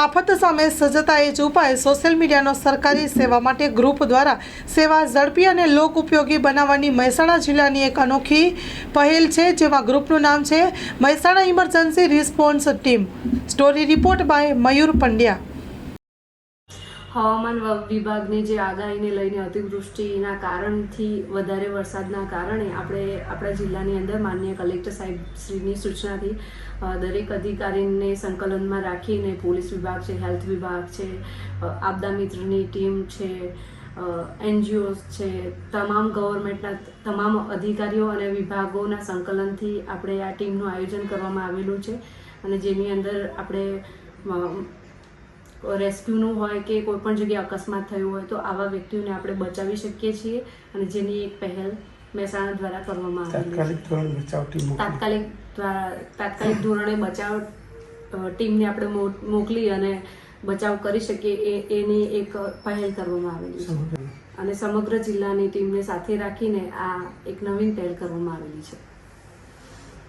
આફત સામે સજ્જતા એ જ ઉપાય સોશિયલ મીડિયાનો સરકારી સેવા માટે ગ્રુપ દ્વારા સેવા ઝડપી અને લોક ઉપયોગી બનાવવાની મહેસાણા જિલ્લાની એક અનોખી પહેલ છે, જેમાં ગ્રુપનું નામ છે Mehsana emergency response team. Story report by Mayur Pandya. હવામાન વિભાગની જે આગાહીને લઈને અતિવૃષ્ટિના કારણથી વધારે વરસાદના કારણે આપણે આપણા જિલ્લાની અંદર માન્ય કલેક્ટર સાહેબ શ્રીની સૂચનાથી દરેક અધિકારીને સંકલનમાં રાખીને પોલીસ વિભાગ છે, હેલ્થ વિભાગ છે આપદા મિત્રની ટીમ છે એનજીઓઝ છે, તમામ ગવર્મેન્ટના તમામ અધિકારીઓ અને વિભાગોના સંકલનથી આપણે આ ટીમનું આયોજન કરવામાં આવેલું છે અને જેની અંદર આપણે રેસ્ક્યુનું હોય કે કોઈ પણ જગ્યાએ અકસ્માત થયું હોય તો આવા વ્યક્તિઓને આપણે બચાવી શકીએ છીએ અને જેની એક પહેલ મહેસાણા દ્વારા કરવામાં આવેલી તાત્કાલિક ધોરણે બચાવ ટીમ તાત્કાલિક દ્વારા તાત્કાલિક ધોરણે બચાવ ટીમને આપણે મોકલી અને બચાવ કરી શકીએ એ એની એક પહેલ કરવામાં આવેલી છે. અને સમગ્ર જિલ્લાની ટીમને સાથે રાખીને આ એક નવીન પહેલ કરવામાં આવેલી છે.